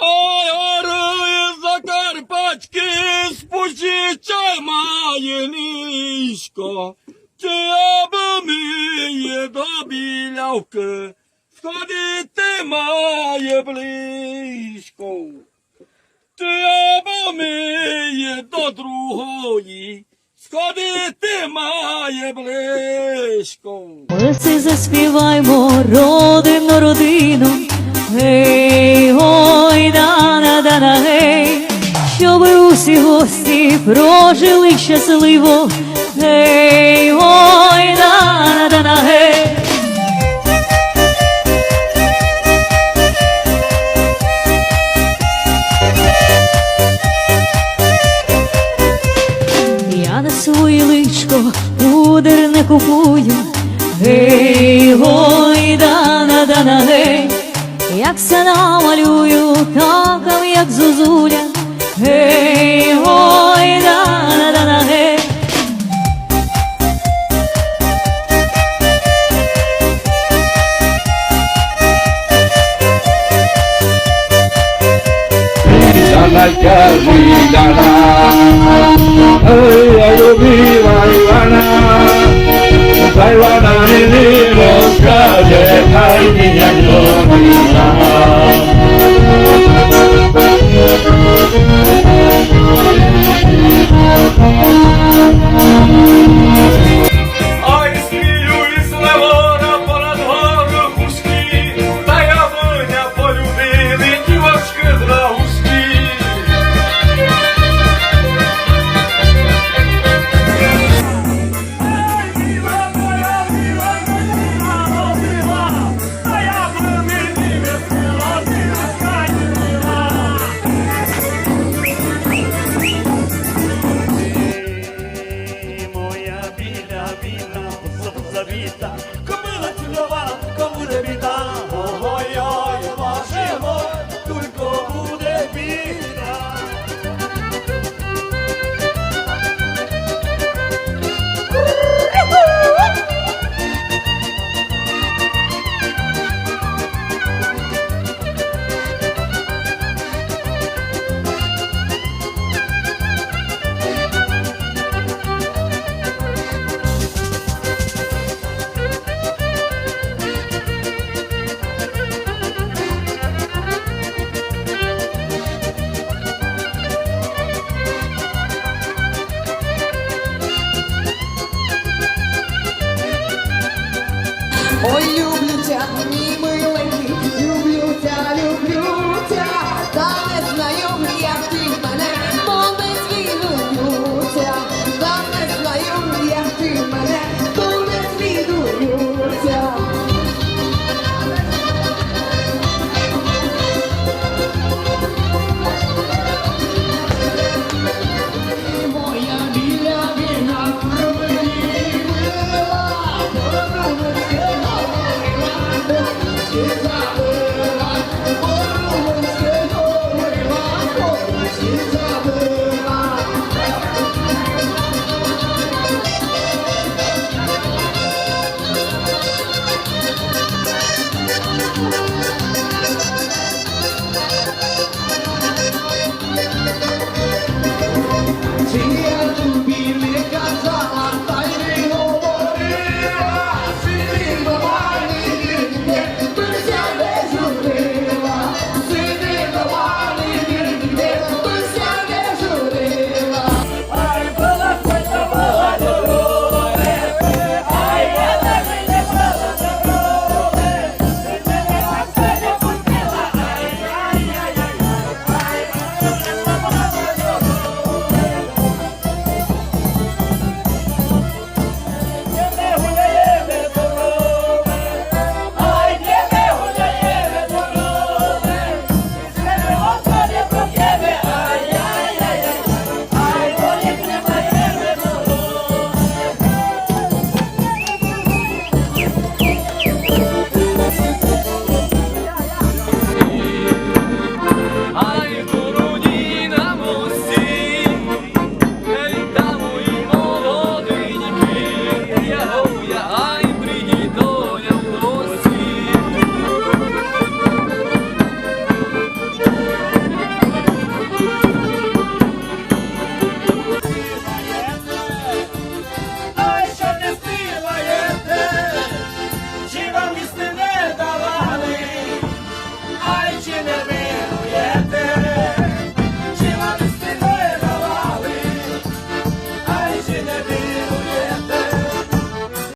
Ой, ори закарпатські спущича має низько, чи аби міє до білявки, сходити має близько. Ти аби міє до другої, сходити має близько. Ми всі заспіваймо родину родину. Гей, гой, дана, дана, гей, щоби усі гості прожили щасливо. Гей, гой, дана, дана, гей. Я на своє личко пудер не купую. Гей, гой, дана, дана, гей, як се намалюю, така, як зозуля. Гей, дана, дана, гей. Hey Ayobi Vaivana Vaivana Nini Moska Je Kai Ni Ayobi Dana